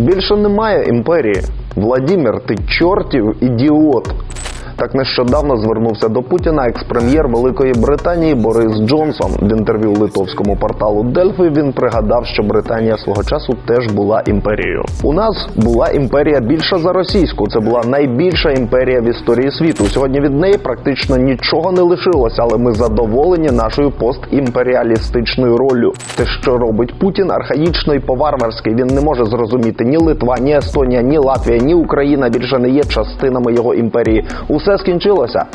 Більше немає імперії. Владімір, ти чортів ідіот. Так нещодавно звернувся до Путіна екс-прем'єр Великої Британії Борис Джонсон. В інтерв'ю литовському порталу Дельфи він пригадав, що Британія свого часу теж була імперією. У нас була імперія більша за російську. Це була найбільша імперія в історії світу. Сьогодні від неї практично нічого не лишилося, але ми задоволені нашою постімперіалістичною роллю. Те, що робить Путін, архаїчно і по-варварськи. Він не може зрозуміти ні Литва, ні Естонія, ні Латвія, ні Україна більше не є частинами його імперії. Усе скінчилося.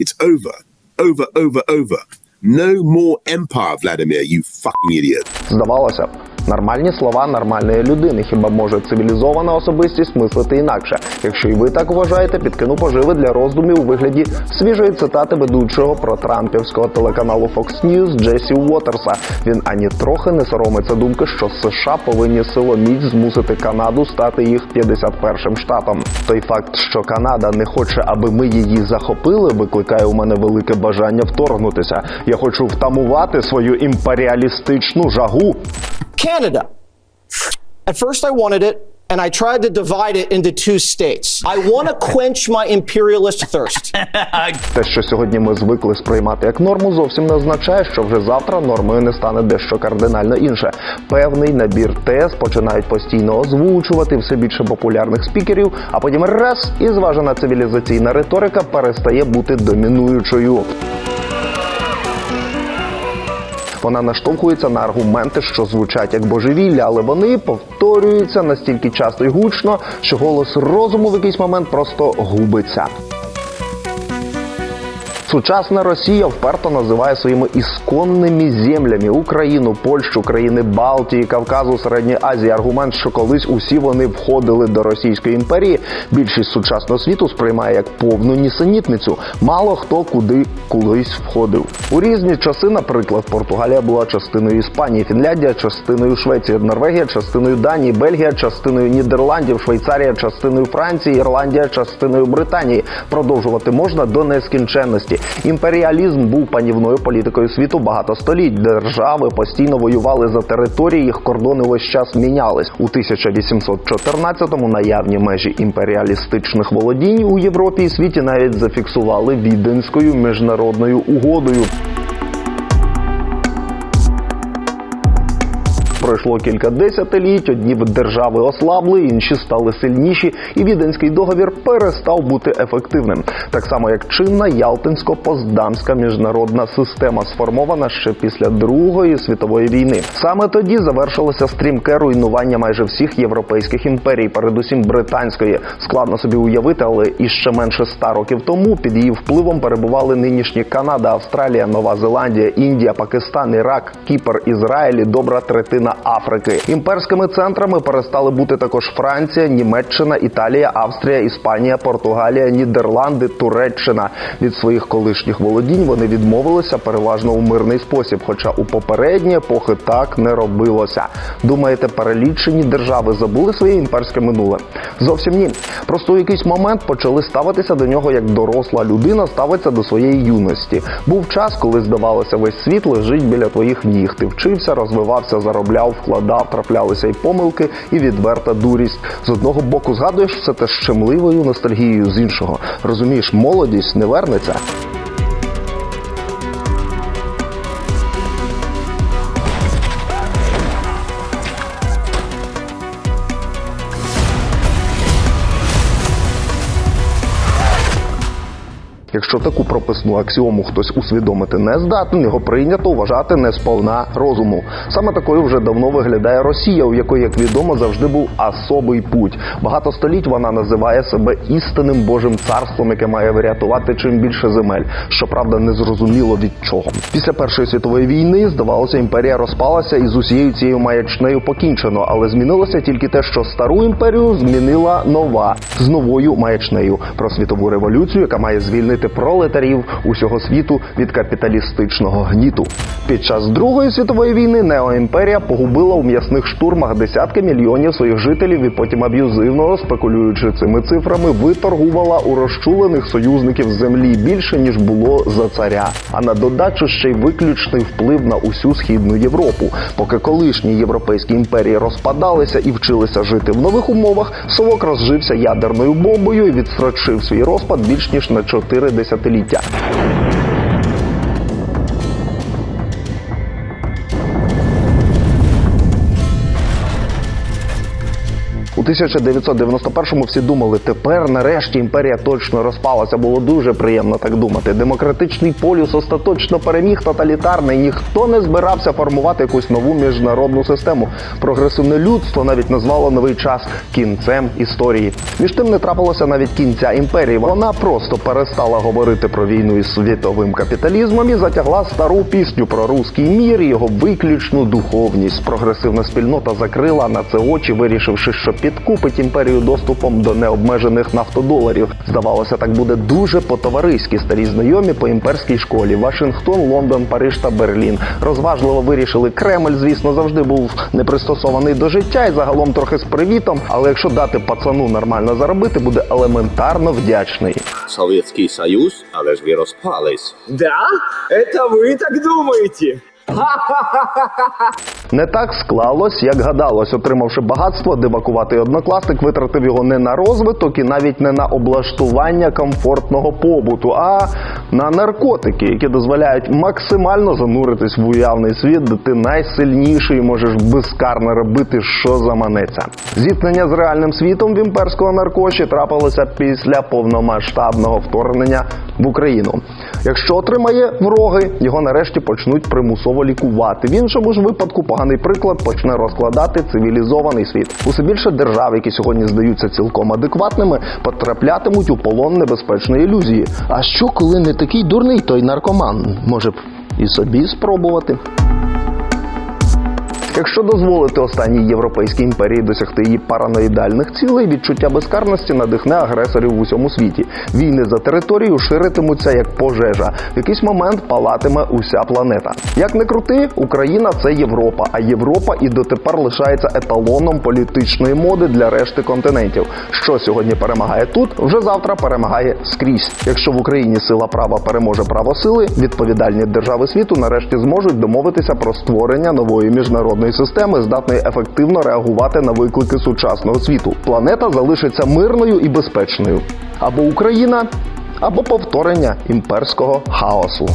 It's over. Over, over, over. No more empire, Vladimir, you fucking idiot. Здавалося б, нормальні слова нормальної людини. Хіба може цивілізована особистість мислити інакше? Якщо і ви так вважаєте, підкину поживи для роздумів у вигляді свіжої цитати ведучого про трампівського телеканалу Fox News Джесі Уотерса. Він ані трохи не соромиться думки, що США повинні силоміць змусити Канаду стати їх 51-м штатом. Той факт, що Канада не хоче, аби ми її захопили, викликає у мене велике бажання вторгнутися. Я хочу втамувати свою імперіалістичну жагу. Canada. At first, I wanted it, and I tried to divide it into two states. I want to quench my imperialist thirst. Те, що сьогодні ми звикли сприймати як норму, зовсім не означає, що вже завтра нормою не стане дещо кардинально інше. Певний набір тез починають постійно озвучувати все більше популярних спікерів, а потім раз і зважена цивілізаційна риторика перестає бути домінуючою. Вона наштовхується на аргументи, що звучать як божевілля, але вони повторюються настільки часто і гучно, що голос розуму в якийсь момент просто губиться. Сучасна Росія вперто називає своїми ісконними землями Україну, Польщу, країни Балтії, Кавказу, Середньої Азії. Аргумент, що колись усі вони входили до Російської імперії. Більшість сучасного світу сприймає як повну нісенітницю. Мало хто куди колись входив. У різні часи, наприклад, Португалія була частиною Іспанії, Фінляндія частиною Швеції, Норвегія частиною Данії, Бельгія частиною Нідерландів, Швейцарія частиною Франції, Ірландія частиною Британії. Продовжувати можна до нескінченності. Імперіалізм був панівною політикою світу багато століть. Держави постійно воювали за території, їх кордони весь час мінялись. У 1814-му наявні межі імперіалістичних володінь у Європі і світі навіть зафіксували віденською міжнародною угодою. Пройшло кілька десятиліть, одні держави ослабли, інші стали сильніші, і віденський договір перестав бути ефективним. Так само як чинна Ялтинсько-Поздамська міжнародна система, сформована ще після Другої світової війни. Саме тоді завершилося стрімке руйнування майже всіх європейських імперій, передусім британської. Складно собі уявити, але іще менше ста років тому під її впливом перебували нинішні Канада, Австралія, Нова Зеландія, Індія, Пакистан, Ірак, Кіпр, Ізраїль і добра третина Африки. Імперськими центрами перестали бути також Франція, Німеччина, Італія, Австрія, Іспанія, Португалія, Нідерланди, Туреччина. Від своїх колишніх володінь вони відмовилися переважно у мирний спосіб, хоча у попередні епохи так не робилося. Думаєте, перелічені держави забули своє імперське минуле? Зовсім ні. Просто у якийсь момент почали ставитися до нього як доросла людина ставиться до своєї юності. Був час, коли здавалося, весь світ лежить біля твоїх ніг. Ти вчився, розвивався, заробляв, вкладав, траплялися й помилки, і відверта дурість. З одного боку згадуєш все те щемливою ностальгією, з іншого розумієш, молодість не вернеться. Якщо таку прописну аксіому хтось усвідомити не здатен, його прийнято вважати не сповна розуму. Саме такою вже давно виглядає Росія, у якої, як відомо, завжди був особий путь. Багато століть вона називає себе істинним Божим царством, яке має врятувати чим більше земель. Щоправда, не зрозуміло від чого. Після першої світової війни здавалося, імперія розпалася і з усією цією маячнею покінчено, але змінилося тільки те, що стару імперію змінила нова з новою маячнею про світову революцію, яка має звільнити звільнити пролетарів усього світу від капіталістичного гніту. Під час Другої світової війни Неоімперія погубила у м'ясних штурмах десятки мільйонів своїх жителів і потім аб'юзивно спекулюючи цими цифрами, виторгувала у розчулених союзників землі більше ніж було за царя. А на додачу ще й виключний вплив на усю східну Європу. Поки колишні європейські імперії розпадалися і вчилися жити в нових умовах, совок розжився ядерною бомбою і відстрочив свій розпад більш ніж на чотири. de satelital. 1991-му всі думали, тепер нарешті імперія точно розпалася. Було дуже приємно так думати. Демократичний полюс остаточно переміг тоталітарний. Ніхто не збирався формувати якусь нову міжнародну систему. Прогресивне людство навіть назвало новий час кінцем історії. Між тим не трапилося навіть кінця імперії. Вона просто перестала говорити про війну із світовим капіталізмом і затягла стару пісню про руський мір і його виключну духовність. Прогресивна спільнота закрила на це очі, вирішивши, що підкупить імперію доступом до необмежених нафтодоларів. Здавалося, так буде дуже по-товариськи. Старі знайомі по імперській школі: Вашингтон, Лондон, Париж та Берлін. Розважливо вирішили. Кремль, звісно, завжди був не пристосований до життя і загалом трохи з привітом. Але якщо дати пацану нормально заробити, буде елементарно вдячний. Советский Союз, але ж ви розпались. Да? Это вы так думаете? Не так склалось, як гадалось. Отримавши багатство, дивакуватий однокласник витратив його не на розвиток і навіть не на облаштування комфортного побуту, а на наркотики, які дозволяють максимально зануритись в уявний світ, де ти найсильніший і можеш безкарно робити, що заманеться. Зіткнення з реальним світом в імперського наркоші трапилося після повномасштабного вторгнення в Україну. Якщо отримає вроги, його нарешті почнуть примусово лікувати. В іншому ж випадку поганий приклад почне розкладати цивілізований світ. Усе більше держав, які сьогодні здаються цілком адекватними, потраплятимуть у полон небезпечної ілюзії. А що, коли не такий дурний той наркоман? Може б і собі спробувати? Якщо дозволити останній європейській імперії досягти її параноїдальних цілей, відчуття безкарності надихне агресорів в усьому світі. Війни за територію ширитимуться як пожежа. В якийсь момент палатиме уся планета. Як не крути, Україна це Європа, а Європа і дотепер лишається еталоном політичної моди для решти континентів. Що сьогодні перемагає тут, вже завтра перемагає скрізь. Якщо в Україні сила права переможе право сили, відповідальні держави світу нарешті зможуть домовитися про створення нової міжнародної системи, здатної ефективно реагувати на виклики сучасного світу. Планета залишиться мирною і безпечною. Або Україна, або повторення імперського хаосу.